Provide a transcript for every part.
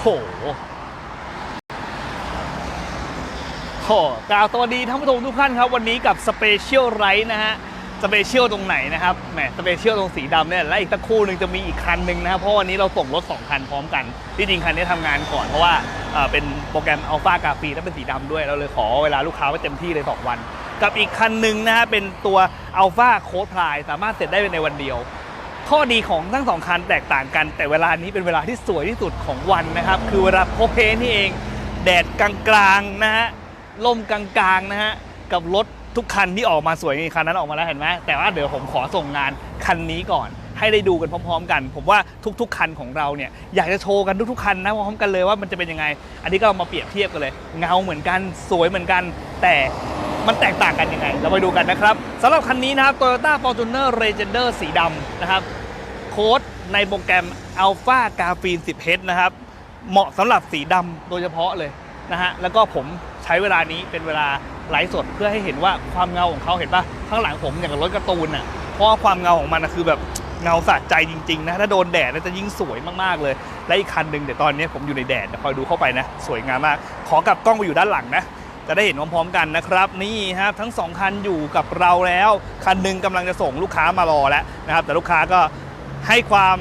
โหโหกล่าวสวัสดีท่านผู้ชมทุกท่านครับ วันนี้กับสเปเชียลไรท์นะฮะสเปเชียลตรงไหนนะครับแหมสเปเชียลตรงสีดำเนี่ยและอีกสักครู่หนึ่งจะมีอีกคันหนึ่งนะครับเพราะวันนี้เราส่งรถ 2 คันพร้อมกัน ที่จริงคันนี้ทำงานก่อนเพราะว่าเป็นโปรแกรมอัลฟากาฟีและเป็นสีดำด้วยเราเลยขอเวลาลูกค้าไว้เต็มที่เลย 2 วัน กับอีกคันหนึ่งนะฮะเป็นตัวอัลฟาโค้ดพลายสามารถเสร็จได้ในวันเดียว ข้อดีของทั้งสองคันแตกต่างกัน แต่เวลานี้เป็นเวลาที่สวยที่สุดของวันนะครับ คือเวลาโพเพนี่เอง แดดกลางๆนะฮะลมกลางๆนะฮะกับรถทุกคันที่ออกมาสวยคันนั้นออกมาแล้วเห็นไหมแต่ว่าเดี๋ยวผมขอส่งงานคันนี้ก่อน ให้ได้ดูกันพร้อม ๆ กัน ผมว่าทุก ๆ คันของเราเนี่ยอยากจะโชว์กันทุกๆคันนะพร้อมกันเลยว่ามันจะเป็นยังไง อันนี้ก็เอามาเปรียบเทียบกันเลย เงาเหมือนกันสวยเหมือนกัน แต่ มันแตกต่างกันยังไง เราไปดูกันนะครับสำหรับคันนี้นะครับ Toyota Fortuner Legender สีดำนะครับ โค้ดในโปรแกรม Alpha g a f i n 10 h นะครับ เหมาะสำหรับสีดำโดยเฉพาะเลยนะฮะ แล้วก็ผมใช้เวลานี้เป็นเวลาไลฟ์สดเพื่อให้เห็นว่าความเงาของเขาเห็นปะข้างหลังผมอย่างกับรถการ์ตูนอะเพราะความเงาของมันนะคือแบบเงาสะใจจริงๆนะถ้าโดนแดดจะยิ่งสวยมากๆเลย และอีกคันหนึ่งเดี๋ยวตอนนี้ผมอยู่ในแดดเดี๋ยวคอยดูเข้าไปนะ สวยงามมาก ขอกลับกล้องไปอยู่ด้านหลังนะ จะได้เห็นพร้อมๆกันนะครับ นี่ครับทั้งสองคันอยู่กับเราแล้ว คันหนึ่งกำลังจะส่งลูกค้ามารอแล้วนะครับ แต่ลูกค้าก็ให้ความ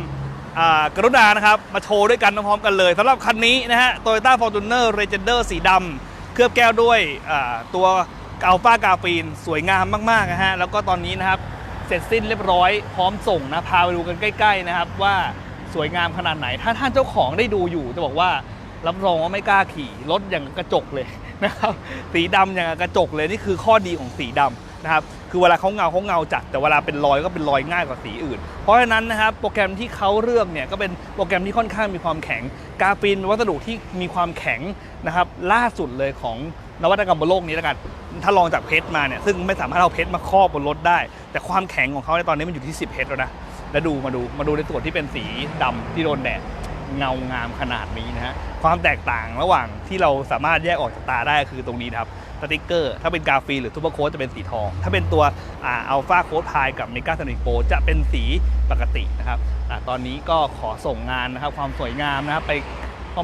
กรุณานะครับ มาโชว์ด้วยกันพร้อมๆกันเลยสำหรับคันนี้นะฮะ Toyota Fortuner Legender สีดำเคลือบแก้วด้วยตัวอัลฟากาฟีนสวยงามมากๆนะฮะ แล้วก็ตอนนี้นะครับเสร็จสิ้นเรียบร้อยพร้อมส่งนะพาไปดูกันใกล้ ๆ นะครับ ว่าสวยงามขนาดไหน ถ้าท่านเจ้าของได้ดูอยู่จะบอกว่า รับรองว่าไม่กล้าขี่รถอย่างกระจกเลยนะครับสีดำอย่างกระจกเลยนี่คือข้อดีของสีดำนะครับคือเวลาเขาเงาเขาเงาจัดแต่เวลาเป็นรอยก็เป็นรอยง่ายกว่าสีอื่น เพราะฉะนั้นนะครับโปรแกรมที่เขาเลือกเนี่ยก็เป็นโปรแกรมที่ค่อนข้างมีความแข็งกาฟีนเป็นวัสดุที่มีความแข็งนะครับล่าสุดเลยของนวัตกรรมบนโลกนี้แล้วกัน ถ้าลองจากเพชรมาเนี่ย ซึ่งไม่สามารถเอาเพชรมาครอบบนรถได้ แต่ความแข็งของเขาในตอนนี้มันอยู่ที่ 10เพชรแล้วนะ แล้วดูมาดูมาดูในส่วนที่เป็นสีดำที่โดนแดด เงางามขนาดนี้นะฮะความแตกต่างระหว่างที่เราสามารถแยกออกจากตาได้คือตรงนี้ครับสติกเกอร์ถ้าเป็นกาฟีหรือทูเปอร์โค้ดจะเป็นสีทอง ถ้าเป็นตัวอัลฟาโค้ดพายกับเมกาสนิกโปจะเป็นสีปกตินะครับอตอนนี้ก็ขอส่งงานนะครับความสวยงามนะครับไป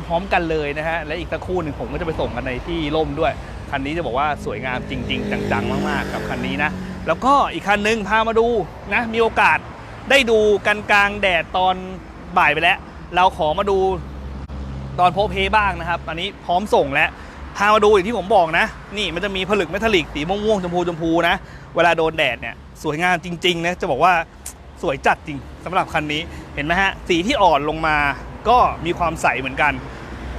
พร้อมๆกันเลยนะฮะและอีกสักครู่หนึ่งผมก็จะไปส่งกันในที่ร่มด้วย คันนี้จะบอกว่าสวยงามจริง ๆ จังๆ มากๆ กับคันนี้นะ แล้วก็อีกคันหนึงพามาดูนะมีโอกาสได้ดูกันกลางแดดตอนบ่ายไปแล้ว เราขอมาดูตอนโพเพบ้างนะครับ อันนี้พร้อมส่งแล้วพามาดูอย่างที่ผมบอกนะ นี่มันจะมีผลึกเมทัลลิกสีม่วงๆชมพูชมพูนะ เวลาโดนแดดเนี่ยสวยงามจริงๆนะจะบอกว่าสวยจัดจริงสำหรับคันนี้เห็นไหมฮะสีที่อ่อนลงมาก็มีความใสเหมือนกัน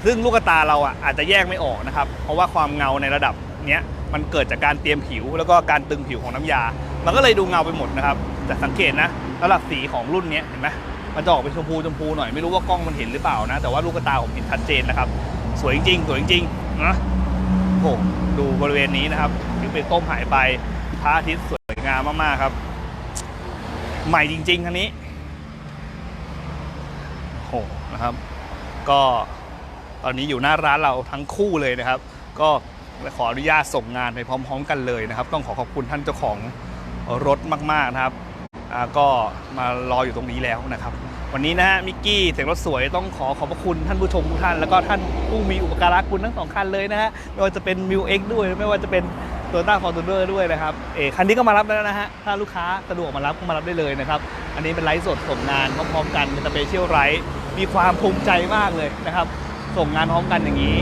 ซึ่งลูกตาเราอะอาจจะแยกไม่ออกนะครับ เพราะว่าความเงาในระดับ นี้ยมันเกิดจากการเตรียมผิว แล้วก็การตึงผิวของน้ำยา มันก็เลยดูเงาไปหมดนะครับแต่สังเกตนะระดับสีของรุ่นนี้เห็นไหมมันจะออกเป็นชมพูชมพูหน่อยไม่รู้ว่ากล้องมันเห็นหรือเปล่านะ แต่ว่าลูกตาผมเห็นชัดเจนนะครับ สวยจริงๆสวยจริงๆนะโอ้โหดูบริเวณนี้นะครับที่เป็นต้มหายไปพระอาทิตย์สวยงามมากๆครับ ใหม่จริง ๆ คันนี้โอ้โหนะครับ ก็ตอนนี้อยู่หน้าร้านเราทั้งคู่เลยนะครับ ก็ ขออนุญาตส่งงานไปพร้อม ๆ กันเลยนะครับ ต้องขอขอบคุณท่านเจ้าของรถมากๆนะครับก็มารออยู่ตรงนี้แล้วนะครับ วันนี้นะฮะมิกกี้เสียงรถสวยต้องขอขอบพระคุณท่านผู้ชมทุกท่าน แล้วก็ท่านผู้มีอุปการะคุณทั้งสองคันเลยนะฮะไม่ว่าจะเป็น m ิวเอ็กด้วย ไม่ว่าจะเป็นโตโยต้าฟอร์จูเนอร์ด้วยนะครับเอคันนี้ก็มารับแล้วนะฮะถ้าลูกค้าสะดวกมารับก็มารับได้เลยนะครับ อันนี้เป็นไลฟ์สดส่งงานพร้อมๆกันเป็นสเปเชียลไลฟ์มีความภูมิใจมากเลยนะครับ ส่งงานพร้อมกันอย่างนี้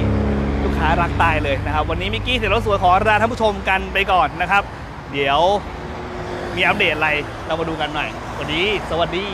ลูกค้ารักตายเลยนะครับ วันนี้มิกกี้เสียงรถสวยขอลาท่านผู้ชมกันไปก่อนนะครับ เดี๋ยวมีอัปเดตอะไรเรามาดูกันหน่อย วันนี้สวัสดี